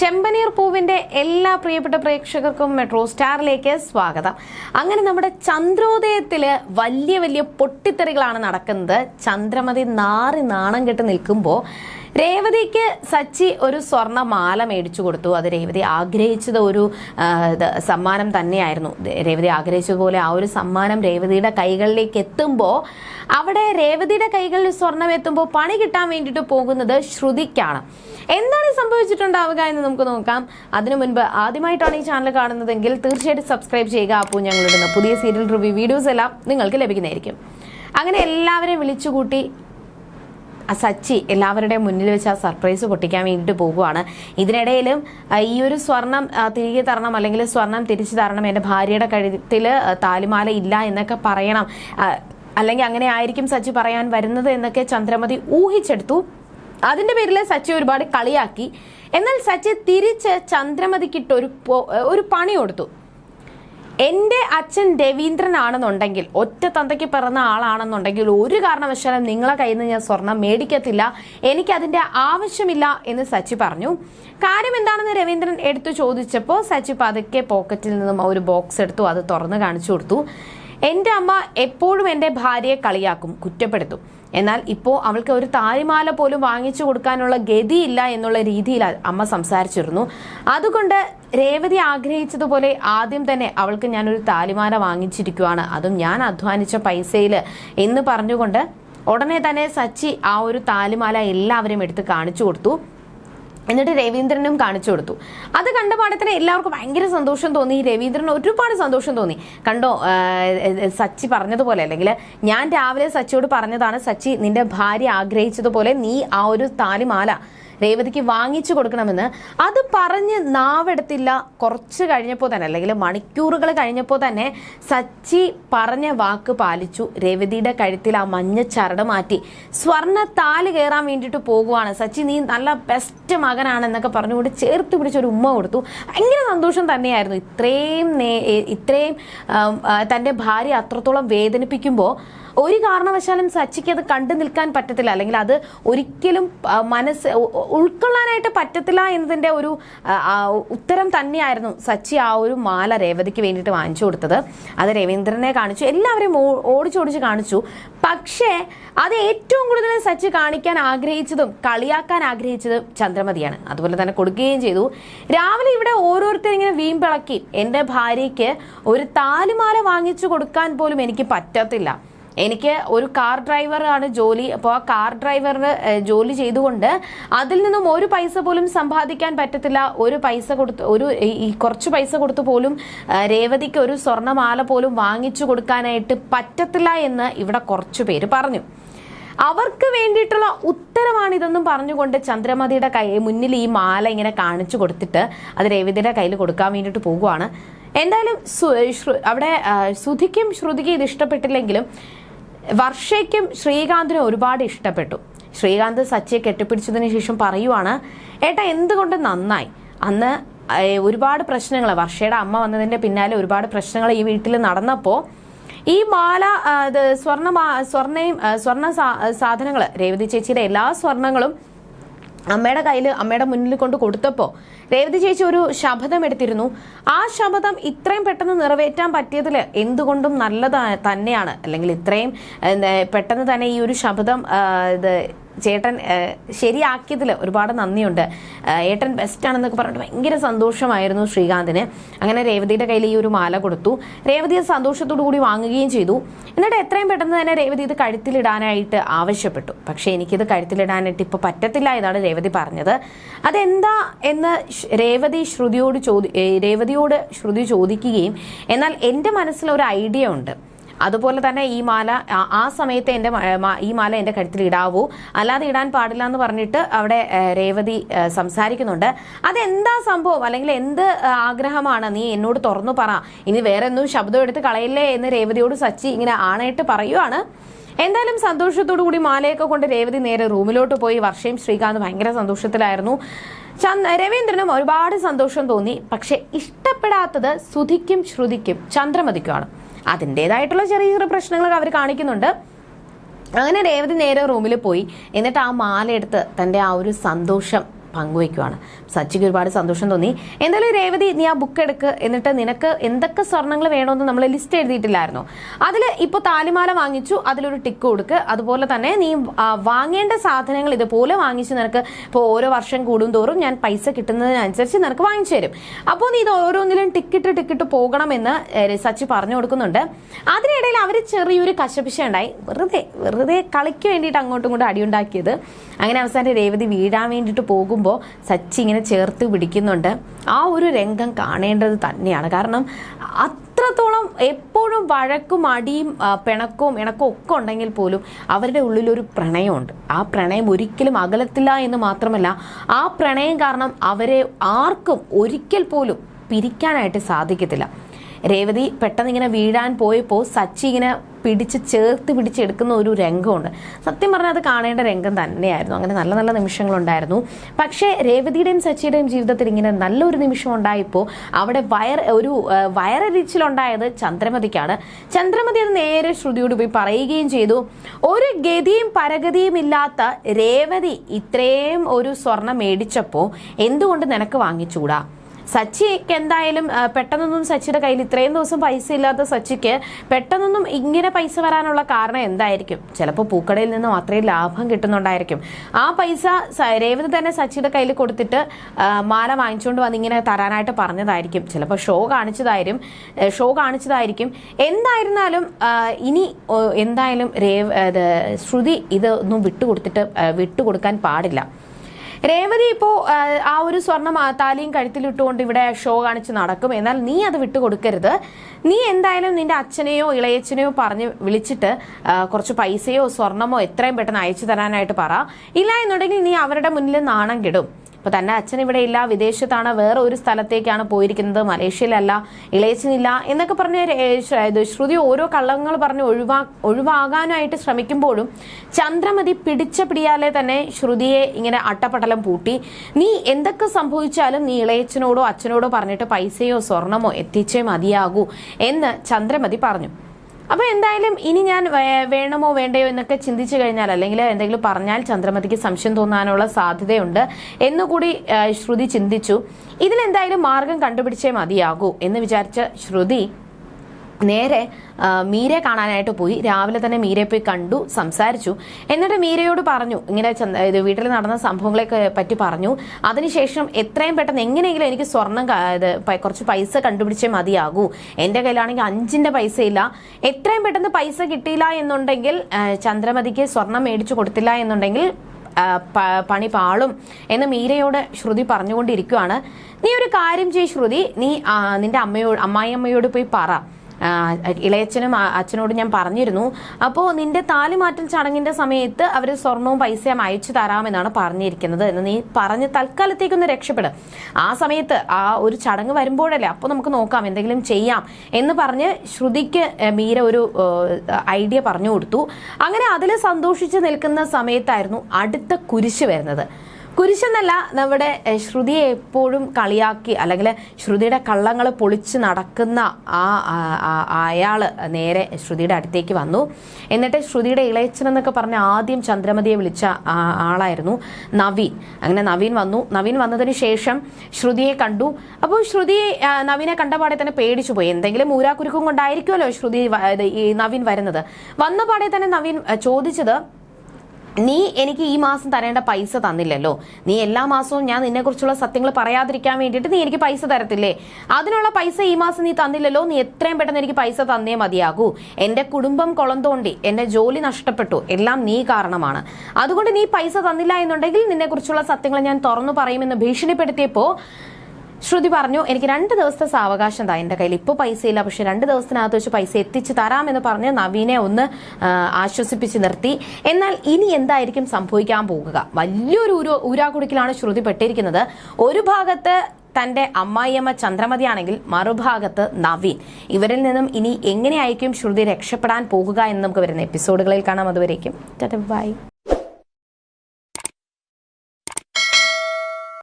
ചെമ്പനീർ പൂവിന്റെ എല്ലാ പ്രിയപ്പെട്ട പ്രേക്ഷകർക്കും മെട്രോ സ്റ്റാറിലേക്ക് സ്വാഗതം. അങ്ങനെ നമ്മുടെ ചന്ദ്രോദയത്തിൽ വലിയ വലിയ പൊട്ടിത്തെറികളാണ് നടക്കുന്നത്. ചന്ദ്രമതി നാറി നാണം കെട്ട് നിൽക്കുമ്പോൾ രേവതിക്ക് സച്ചി ഒരു സ്വർണ മാല മേടിച്ചു കൊടുത്തു. അത് രേവതി ആഗ്രഹിച്ചത് ഒരു സമ്മാനം തന്നെയായിരുന്നു. രേവതി ആഗ്രഹിച്ചതുപോലെ ആ ഒരു സമ്മാനം രേവതിയുടെ കൈകളിലേക്ക് എത്തുമ്പോൾ അവിടെ രേവതിയുടെ കൈകളിൽ സ്വർണം എത്തുമ്പോൾ പണി കിട്ടാൻ വേണ്ടിയിട്ട് പോകുന്നത് ശ്രുതിക്കാണ്. എന്താണ് സംഭവിച്ചിട്ടുണ്ടാവുക എന്ന് നമുക്ക് നോക്കാം. അതിനു മുൻപ് ആദ്യമായിട്ടാണ് ഈ ചാനൽ കാണുന്നതെങ്കിൽ തീർച്ചയായിട്ടും സബ്സ്ക്രൈബ് ചെയ്യുക. അപ്പോൾ ഞങ്ങളിടുന്ന പുതിയ സീരിയൽ റിവ്യൂ വീഡിയോസ് എല്ലാം നിങ്ങൾക്ക് ലഭിക്കുന്നതായിരിക്കും. അങ്ങനെ എല്ലാവരെയും വിളിച്ചുകൂട്ടി സച്ചി എല്ലാവരുടെയും മുന്നിൽ വെച്ച് ആ സർപ്രൈസ് പൊട്ടിക്കാൻ വേണ്ടിയിട്ട് പോകുവാണ് ഇതിനിടയിലും ഈ ഒരു സ്വർണം തിരികെ തരണം അല്ലെങ്കിൽ സ്വർണം തിരിച്ചു തരണം എന്റെ ഭാര്യയുടെ കഴുത്തിൽ താലിമാല ഇല്ല എന്നൊക്കെ പറയണം. അല്ലെങ്കിൽ അങ്ങനെ ആയിരിക്കും സച്ചി പറയാൻ വരുന്നത് എന്നൊക്കെ ചന്ദ്രമതി ഊഹിച്ചെടുത്തു. അതിന്റെ പേരിൽ സച്ചി ഒരുപാട് കളിയാക്കി. എന്നാൽ സച്ചി തിരിച്ച് ചന്ദ്രമതിക്കിട്ട് ഒരു ഒരു പണി കൊടുത്തു. എന്റെ അച്ഛൻ രവീന്ദ്രൻ ആണെന്നുണ്ടെങ്കിൽ ഒറ്റ തന്തയ്ക്ക് പിറന്ന ആളാണെന്നുണ്ടെങ്കിൽ ഒരു കാരണവശാലും നിങ്ങളെ കയ്യിൽ നിന്ന് ഞാൻ സ്വർണം മേടിക്കത്തില്ല. എനിക്ക് അതിന്റെ ആവശ്യമില്ല എന്ന് സച്ചി പറഞ്ഞു. കാര്യം എന്താണെന്ന് രവീന്ദ്രൻ എടുത്തു ചോദിച്ചപ്പോൾ സച്ചി പതുക്കെ പോക്കറ്റിൽ നിന്നും ഒരു ബോക്സ് എടുത്തു അത് തുറന്ന് കാണിച്ചു കൊടുത്തു. എന്റെ അമ്മ എപ്പോഴും എന്റെ ഭാര്യയെ കളിയാക്കും കുറ്റപ്പെടുത്തും. എന്നാൽ ഇപ്പോൾ അവൾക്ക് ഒരു താലിമാല പോലും വാങ്ങിച്ചു കൊടുക്കാനുള്ള ഗതിയില്ല എന്നുള്ള രീതിയിൽ അമ്മ സംസാരിച്ചിരുന്നു. അതുകൊണ്ട് രേവതി ആഗ്രഹിച്ചതുപോലെ ആദ്യം തന്നെ അവൾക്ക് ഞാനൊരു താലിമാല വാങ്ങിച്ചിരിക്കുവാണ്. അതും ഞാൻ അധ്വാനിച്ച പൈസയിൽ എന്ന് പറഞ്ഞുകൊണ്ട് ഉടനെ തന്നെ സച്ചി ആ ഒരു താലിമാല എല്ലാവരും എടുത്ത് കാണിച്ചു കൊടുത്തു. എന്നിട്ട് രവീന്ദ്രനും കാണിച്ചു കൊടുത്തു. അത് കണ്ട പാടത്തിന് എല്ലാവർക്കും ഭയങ്കര സന്തോഷം തോന്നി. രവീന്ദ്രന് ഒരുപാട് സന്തോഷം തോന്നി. കണ്ടോ സച്ചി പറഞ്ഞതുപോലെ അല്ലെങ്കിൽ ഞാൻ രാവിലെ സച്ചിയോട് പറഞ്ഞതാണ് സച്ചി നിന്റെ ഭാര്യ ആഗ്രഹിച്ചതുപോലെ നീ ആ ഒരു താലിമാല രേവതിക്ക് വാങ്ങിച്ചു കൊടുക്കണമെന്ന് അത് പറഞ്ഞ് നാവെടുത്തില്ല. കുറച്ച് കഴിഞ്ഞപ്പോൾ തന്നെ അല്ലെങ്കിൽ മണിക്കൂറുകൾ കഴിഞ്ഞപ്പോൾ തന്നെ സച്ചി പറഞ്ഞ വാക്ക് പാലിച്ചു. രേവതിയുടെ കഴുത്തിൽ ആ മഞ്ഞ ചരട് മാറ്റി. സ്വർണ താൽ കയറാൻ വേണ്ടിയിട്ട് പോകുവാണ്. സച്ചി നീ നല്ല ബെസ്റ്റ് മകനാണെന്നൊക്കെ പറഞ്ഞുകൊണ്ട് ചേർത്ത് പിടിച്ചൊരു ഉമ്മ കൊടുത്തു. ഭയങ്കര സന്തോഷം തന്നെയായിരുന്നു. ഇത്രയും ഇത്രയും തന്റെ ഭാര്യ അത്രത്തോളം വേദനിപ്പിക്കുമ്പോൾ ഒരു കാരണവശാലും സച്ചിക്ക് അത് കണ്ടു നിൽക്കാൻ പറ്റത്തില്ല. അല്ലെങ്കിൽ അത് ഒരിക്കലും മനസ്സ് ഉൾക്കൊള്ളാനായിട്ട് പറ്റത്തില്ല എന്നതിന്റെ ഒരു ഉത്തരം തന്നെയായിരുന്നു സച്ചി ആ ഒരു മാല രേവതിക്ക് വേണ്ടിയിട്ട് വാങ്ങിച്ചു കൊടുത്തത്. അത് രവീന്ദ്രനെ കാണിച്ചു. എല്ലാവരെയും ഓടിച്ചോടിച്ച് കാണിച്ചു. പക്ഷേ അത് ഏറ്റവും കൂടുതൽ സച്ചി കാണിക്കാൻ ആഗ്രഹിച്ചതും കളിയാക്കാൻ ആഗ്രഹിച്ചതും ചന്ദ്രമതിയാണ്. അതുപോലെ തന്നെ കൊടുക്കുകയും ചെയ്തു. രാവിലെ ഇവിടെ ഓരോരുത്തരും ഇങ്ങനെ വീമ്പിളക്കി. എന്റെ ഭാര്യയ്ക്ക് ഒരു താലിമാല വാങ്ങിച്ചു കൊടുക്കാൻ പോലും എനിക്ക് പറ്റത്തില്ല. എനിക്ക് ഒരു കാർ ഡ്രൈവറാണ് ജോലി അപ്പോൾ ആ കാർ ഡ്രൈവറിന് ജോലി ചെയ്തുകൊണ്ട് അതിൽ നിന്നും ഒരു പൈസ പോലും സമ്പാദിക്കാൻ പറ്റത്തില്ല. ഒരു പൈസ കൊടുത്ത് ഒരു ഈ- കുറച്ച് പൈസ കൊടുത്തു പോലും രേവതിക്ക് ഒരു സ്വർണമാല പോലും വാങ്ങിച്ചു കൊടുക്കാനായിട്ട് പറ്റത്തില്ല എന്ന് ഇവിടെ കുറച്ചു പേര് പറഞ്ഞു. അവർക്ക് വേണ്ടിയിട്ടുള്ള ഉത്തരവാണിതെന്നും പറഞ്ഞുകൊണ്ട് ചന്ദ്രമതിയുടെ കൈ മുന്നിൽ ഈ മാല ഇങ്ങനെ കാണിച്ചു കൊടുത്തിട്ട് അത് രേവതിയുടെ കയ്യിൽ കൊടുക്കാൻ വേണ്ടിയിട്ട് പോകുവാണ്. എന്തായാലും അവിടെ ശ്രുതിക്കും ശ്രുതിക്കും ഇത് ഇഷ്ടപ്പെട്ടില്ലെങ്കിലും വർഷയ്ക്കും ശ്രീകാന്തിനും ഒരുപാട് ഇഷ്ടപ്പെട്ടു. ശ്രീകാന്ത് സച്ചിയെ കെട്ടിപ്പിടിച്ചതിന് ശേഷം പറയുവാണ് ഏട്ടാ എന്തുകൊണ്ട് നന്നായി? അന്ന് ഒരുപാട് പ്രശ്നങ്ങൾ വർഷയുടെ അമ്മ വന്നതിന്റെ പിന്നാലെ ഒരുപാട് പ്രശ്നങ്ങൾ ഈ വീട്ടിൽ നടന്നപ്പോൾ ഈ മാല സ്വർണ സ്വർണയും സ്വർണ സാധനങ്ങൾ രേവതി ചേച്ചിയുടെ എല്ലാ സ്വർണങ്ങളും അമ്മയുടെ കയ്യിൽ അമ്മയുടെ മുന്നിൽ കൊണ്ട് കൊടുത്തപ്പോൾ രേവതി ചേച്ചി ഒരു ശപഥം എടുത്തിരുന്നു. ആ ശപഥം ഇത്രയും പെട്ടെന്ന് നിറവേറ്റാൻ പറ്റിയതിൽ എന്തുകൊണ്ടും നല്ലതാ തന്നെയാണ്. അല്ലെങ്കിൽ ഇത്രയും പെട്ടെന്ന് തന്നെ ഈ ഒരു ശപഥം ഇത് ചേട്ടൻ ശരിയാക്കിയതിൽ ഒരുപാട് നന്ദിയുണ്ട്. ഏട്ടൻ ബെസ്റ്റ് ആണെന്നൊക്കെ പറഞ്ഞിട്ട് ഭയങ്കര സന്തോഷമായിരുന്നു ശ്രീകാന്തിന്. അങ്ങനെ രേവതിയുടെ കയ്യിൽ ഈ ഒരു മാല കൊടുത്തു. രേവതി സന്തോഷത്തോടു കൂടി വാങ്ങുകയും ചെയ്തു. എന്നിട്ട് എത്രയും പെട്ടെന്ന് തന്നെ രേവതി ഇത് കഴുത്തിലിടാനായിട്ട് ആവശ്യപ്പെട്ടു. പക്ഷേ എനിക്കിത് കഴുത്തിലിടാനായിട്ട് ഇപ്പോൾ പറ്റത്തില്ല എന്നാണ് രേവതി പറഞ്ഞത്. അതെന്താ എന്ന് രേവതി ശ്രുതിയോട് ചോദി രേവതിയോട് ശ്രുതി ചോദിക്കുകയും എന്നാൽ എന്റെ മനസ്സിൽ ഒരു ഐഡിയ ഉണ്ട്. അതുപോലെ തന്നെ ഈ മാല ആ- സമയത്ത് എന്റെ ഈ മാല എന്റെ കഴുത്തിൽ ഇടാവൂ. അല്ലാതെ ഇടാൻ പാടില്ല എന്ന് പറഞ്ഞിട്ട് അവിടെ രേവതി സംസാരിക്കുന്നുണ്ട്. അതെന്താ സംഭവം? അല്ലെങ്കിൽ എന്ത് ആഗ്രഹമാണ്? നീ എന്നോട് തുറന്നു പറ. ഇനി വേറെ ഒന്നും ശബ്ദം എടുത്ത് കളയില്ലേ എന്ന് രേവതിയോട് സച്ചി ഇങ്ങനെ ആണായിട്ട് പറയുവാണ്. എന്തായാലും സന്തോഷത്തോടു കൂടി മാലയൊക്കെ കൊണ്ട് രേവതി നേരെ റൂമിലോട്ട് പോയി. വർഷയും ശ്രീകാന്ത് ഭയങ്കര സന്തോഷത്തിലായിരുന്നു. രവീന്ദ്രനും ഒരുപാട് സന്തോഷം തോന്നി. പക്ഷെ ഇഷ്ടപ്പെടാത്തത് സുധിക്കും ശ്രുതിക്കും ചന്ദ്രമതിക്കുമാണ്. അതിന്റെതായിട്ടുള്ള ചെറിയ ചെറിയ പ്രശ്നങ്ങളൊക്കെ അവർ കാണിക്കുന്നുണ്ട്. അങ്ങനെ രേവതി നേരെ റൂമിൽ പോയി. എന്നിട്ട് ആ മാലയെടുത്ത് തന്റെ ആ ഒരു സന്തോഷം പങ്കുവയ്ക്കുവാണ് സച്ചിക്ക് ഒരുപാട് സന്തോഷം തോന്നി. എന്തായാലും രേവതി നീ ആ ബുക്ക് എടുക്ക്. എന്നിട്ട് നിനക്ക് എന്തൊക്കെ സ്വർണങ്ങൾ വേണമെന്ന് നമ്മൾ ലിസ്റ്റ് എഴുതിയിട്ടില്ലായിരുന്നു. അതിൽ ഇപ്പോൾ താലിമാല വാങ്ങിച്ചു അതിലൊരു ടിക്ക് കൊടുക്ക്. അതുപോലെ തന്നെ നീ വാങ്ങേണ്ട സാധനങ്ങൾ ഇതുപോലെ വാങ്ങിച്ച് നിനക്ക് ഇപ്പോൾ ഓരോ വർഷം കൂടുന്തോറും ഞാൻ പൈസ കിട്ടുന്നതിനനുസരിച്ച് നിനക്ക് വാങ്ങിച്ചു തരും. അപ്പോൾ നീ ഇത് ഓരോന്നിലും ടിക്കിട്ട് ടിക്കിട്ട് പോകണമെന്ന് സച്ചി പറഞ്ഞു കൊടുക്കുന്നുണ്ട്. അതിനിടയിൽ അവർ ചെറിയൊരു കശപിശ ഉണ്ടായി. വെറുതെ വെറുതെ കളിക്ക് വേണ്ടിയിട്ട് അങ്ങോട്ടും ഇങ്ങോട്ടും അടിയുണ്ടാക്കിയത്. അങ്ങനെ അവസാനം രേവതി വീഴാൻ വേണ്ടിയിട്ട് പോകുമ്പോൾ സച്ചി ഇങ്ങനെ ചേർത്ത് പിടിക്കുന്നുണ്ട്. ആ ഒരു രംഗം കാണേണ്ടത് തന്നെയാണ്. കാരണം അത്രത്തോളം എപ്പോഴും വഴക്കും അടിയും പിണക്കവും ഇണക്കവും ഒക്കെ ഉണ്ടെങ്കിൽ പോലും അവരുടെ ഉള്ളിലൊരു പ്രണയമുണ്ട്. ആ പ്രണയം ഒരിക്കലും അകലത്തില്ല എന്ന് മാത്രമല്ല ആ പ്രണയം കാരണം അവരെ ആർക്കും ഒരിക്കൽ പോലും പിരിക്കാനായിട്ട് സാധിക്കത്തില്ല. രേവതി പെട്ടെന്ന് ഇങ്ങനെ വീഴാൻ പോയപ്പോൾ സച്ചി ഇങ്ങനെ പിടിച്ച് ചേർത്ത് പിടിച്ചെടുക്കുന്ന ഒരു രംഗമുണ്ട്. സത്യം പറഞ്ഞാൽ അത് കാണേണ്ട രംഗം തന്നെയായിരുന്നു. അങ്ങനെ നല്ല നല്ല നിമിഷങ്ങളുണ്ടായിരുന്നു. പക്ഷേ രേവതിയുടെയും സച്ചിയുടെയും ജീവിതത്തിൽ ഇങ്ങനെ നല്ലൊരു നിമിഷം ഉണ്ടായപ്പോൾ അവിടെ വയർ ഒരു വയറരിച്ചിലുണ്ടായത് ചന്ദ്രമതിക്കാണ്. ചന്ദ്രമതി അത് നേരെ ശ്രുതിയോട് പോയി പറയുകയും ചെയ്തു ഒരു ഗതിയും പരഗതിയും ഇല്ലാത്ത രേവതി ഇത്രയും ഒരു സ്വർണം മേടിച്ചപ്പോൾ എന്തുകൊണ്ട് നിനക്ക് വാങ്ങിച്ചൂടാ? സച്ചിക്ക് എന്തായാലും പെട്ടെന്നൊന്നും സച്ചിയുടെ കയ്യിൽ ഇത്രയും ദിവസം പൈസ ഇല്ലാത്ത സച്ചിക്ക് പെട്ടെന്നൊന്നും ഇങ്ങനെ പൈസ വരാനുള്ള കാരണം എന്തായിരിക്കും? ചിലപ്പോൾ പൂക്കടയിൽ നിന്ന് മാത്രമേ ലാഭം കിട്ടുന്നുണ്ടായിരിക്കും. ആ പൈസ രേവതി തന്നെ സച്ചിയുടെ കയ്യിൽ കൊടുത്തിട്ട് മാല വാങ്ങിച്ചുകൊണ്ട് വന്ന് ഇങ്ങനെ തരാനായിട്ട് പറഞ്ഞതായിരിക്കും. ചിലപ്പോൾ ഷോ കാണിച്ചതായിരിക്കും ഷോ കാണിച്ചതായിരിക്കും. എന്തായിരുന്നാലും ഇനി എന്തായാലും രേവ് ശ്രുതി ഇതൊന്നും വിട്ടുകൊടുത്തിട്ട് വിട്ടുകൊടുക്കാൻ പാടില്ല. രേവതി ഇപ്പോ ആ, ഒരു സ്വർണം ആ താലിയും കഴുത്തിലിട്ടുകൊണ്ട് ഇവിടെ ഷോ കാണിച്ച് നടക്കും. എന്നാൽ നീ അത് വിട്ടുകൊടുക്കരുത്. നീ എന്തായാലും നിന്റെ അച്ഛനെയോ ഇളയച്ചനെയോ പറഞ്ഞ് വിളിച്ചിട്ട് കുറച്ച് പൈസയോ സ്വർണമോ എത്രയും പെട്ടെന്ന് അയച്ചു തരാനായിട്ട് പറ. ഇല്ല എന്നുണ്ടെങ്കിൽ നീ അവരുടെ മുന്നിൽ നാണം കെടും. ഇപ്പൊ തന്റെ അച്ഛൻ ഇവിടെ ഇല്ല വിദേശത്താണ് വേറെ ഒരു സ്ഥലത്തേക്കാണ് പോയിരിക്കുന്നത് മലേഷ്യയിലല്ല ഇളയച്ചനില്ല എന്നൊക്കെ പറഞ്ഞ് ശ്രുതി ഓരോ കള്ളങ്ങൾ പറഞ്ഞ് ഒഴിവാ ഒഴിവാകാനായിട്ട് ശ്രമിക്കുമ്പോഴും ചന്ദ്രമതി പിടിച്ച പിടിയാലെ തന്നെ ശ്രുതിയെ ഇങ്ങനെ അട്ടപ്പടലം പൂട്ടി. നീ എന്തൊക്കെ സംഭവിച്ചാലും നീ ഇളയച്ചനോടോ അച്ഛനോടോ പറഞ്ഞിട്ട് പൈസയോ സ്വർണമോ എത്തിച്ചേ മതിയാകൂ എന്ന് ചന്ദ്രമതി പറഞ്ഞു. അപ്പൊ എന്തായാലും ഇനി ഞാൻ വേണമോ വേണ്ടയോ എന്നൊക്കെ ചിന്തിച്ചു കഴിഞ്ഞാൽ അല്ലെങ്കിൽ എന്തെങ്കിലും പറഞ്ഞാൽ ചന്ദ്രമതിക്ക് സംശയം തോന്നാനുള്ള സാധ്യതയുണ്ട് എന്നുകൂടി ശ്രുതി ചിന്തിച്ചു. ഇതിലെന്തായാലും മാർഗം കണ്ടുപിടിച്ചേ മതിയാകൂ എന്ന് വിചാരിച്ച ശ്രുതി നേരെ മീരെ കാണാനായിട്ട് പോയി. രാവിലെ തന്നെ മീരയെ പോയി കണ്ടു സംസാരിച്ചു. എന്നിട്ട് മീരയോട് പറഞ്ഞു ഇങ്ങനെ ഇത് വീട്ടിൽ നടന്ന സംഭവങ്ങളെ പറ്റി പറഞ്ഞു. അതിനുശേഷം എത്രയും പെട്ടെന്ന് എങ്ങനെയെങ്കിലും എനിക്ക് സ്വർണം കുറച്ച് പൈസ കണ്ടുപിടിച്ചേ മതിയാകൂ. എന്റെ കയ്യിലാണെങ്കിൽ അഞ്ചിന്റെ പൈസ ഇല്ല എത്രയും പെട്ടെന്ന് പൈസ കിട്ടിയില്ല എന്നുണ്ടെങ്കിൽ ചന്ദ്രമതിക്ക് സ്വർണം മേടിച്ചു കൊടുത്തില്ല എന്നുണ്ടെങ്കിൽ പണി പാളും എന്ന് മീരയോട് ശ്രുതി പറഞ്ഞുകൊണ്ടിരിക്കുകയാണ് നീ ഒരു കാര്യം ചെയ്യ് ശ്രുതി. നീ നിന്റെ അമ്മയോട് അമ്മായിയമ്മയോട് പോയി പറ. ഇളയച്ചനും അച്ഛനോട് ഞാൻ പറഞ്ഞിരുന്നു. അപ്പോൾ നിന്റെ താലി മാറ്റൽ ചടങ്ങിന്റെ സമയത്ത് അവർ സ്വർണവും പൈസയും അയച്ചു തരാമെന്നാണ് പറഞ്ഞിരിക്കുന്നത് എന്ന് നീ പറഞ്ഞ് തൽക്കാലത്തേക്കൊന്ന് രക്ഷപ്പെടും. ആ സമയത്ത് ആ ഒരു ചടങ്ങ് വരുമ്പോഴല്ലേ അപ്പോൾ നമുക്ക് നോക്കാം എന്തെങ്കിലും ചെയ്യാം എന്ന് പറഞ്ഞ് ശ്രുതിക്ക് മീര ഒരു ഐഡിയ പറഞ്ഞു കൊടുത്തു. അങ്ങനെ അതിൽ സന്തോഷിച്ച് നിൽക്കുന്ന സമയത്തായിരുന്നു അടുത്ത കുരിശ് വരുന്നത്. കുരിശെന്നല്ല നമ്മുടെ ശ്രുതിയെ എപ്പോഴും കളിയാക്കി അല്ലെങ്കിൽ ശ്രുതിയുടെ കള്ളങ്ങൾ പൊളിച്ച് നടക്കുന്ന ആ ആ- നേരെ ശ്രുതിയുടെ അടുത്തേക്ക് വന്നു. എന്നിട്ട് ശ്രുതിയുടെ ഇളയച്ചൻ എന്നൊക്കെ പറഞ്ഞ ആദ്യം ചന്ദ്രമതിയെ വിളിച്ച ആളായിരുന്നു നവീൻ. അങ്ങനെ നവീൻ വന്നു. നവീൻ വന്നതിന് ശേഷം ശ്രുതിയെ കണ്ടു. അപ്പോൾ ശ്രുതി നവീനെ കണ്ടപാടെ തന്നെ പേടിച്ചു പോയി. എന്തെങ്കിലും ഊരാക്കുരുക്കും കൊണ്ടായിരിക്കുമല്ലോ ശ്രുതി ഈ നവീൻ വരുന്നത്. വന്ന പാടെ തന്നെ നവീൻ ചോദിച്ചത് നീ എനിക്ക് ഈ മാസം തരേണ്ട പൈസ തന്നില്ലല്ലോ. നീ എല്ലാ മാസവും ഞാൻ നിന്നെക്കുറിച്ചുള്ള സത്യങ്ങൾ പറയാതിരിക്കാൻ വേണ്ടിയിട്ട് നീ എനിക്ക് പൈസ തരത്തില്ലേ? അതിനുള്ള പൈസ ഈ മാസം നീ തന്നില്ലല്ലോ. നീ എത്രയും പെട്ടെന്ന് എനിക്ക് പൈസ തന്നേ മതിയാകൂ. എന്റെ കുടുംബം കുളം തോണ്ടി എന്റെ ജോലി നഷ്ടപ്പെട്ടു. എല്ലാം നീ കാരണമാണ്. അതുകൊണ്ട് നീ പൈസ തന്നില്ല എന്നുണ്ടെങ്കിൽ നിന്നെക്കുറിച്ചുള്ള സത്യങ്ങൾ ഞാൻ തുറന്നു പറയുമെന്ന് ഭീഷണിപ്പെടുത്തിയപ്പോൾ ശ്രുതി പറഞ്ഞു എനിക്ക് രണ്ട് ദിവസത്തെ സാവകാശം താ എന്റെ കയ്യിൽ. ഇപ്പോൾ പൈസ ഇല്ല പക്ഷെ രണ്ട് ദിവസത്തിനകത്ത് വെച്ച് പൈസ എത്തിച്ച് തരാമെന്ന് പറഞ്ഞ് നവീനെ ഒന്ന് ആശ്വസിപ്പിച്ച് നിർത്തി. എന്നാൽ ഇനി എന്തായിരിക്കും സംഭവിക്കാൻ പോകുക? വലിയൊരു ഊരോ ഊരാകുടുക്കിലാണ് ശ്രുതി പെട്ടിരിക്കുന്നത്. ഒരു ഭാഗത്ത് തന്റെ അമ്മായിയമ്മ ചന്ദ്രമതിയാണെങ്കിൽ മറുഭാഗത്ത് നവീൻ. ഇവരിൽ നിന്നും ഇനി എങ്ങനെയായിരിക്കും ശ്രുതി രക്ഷപ്പെടാൻ പോകുക എന്ന് നമുക്ക് വരുന്ന എപ്പിസോഡുകളിൽ കാണാം. അതുവരേക്കും. ബൈ.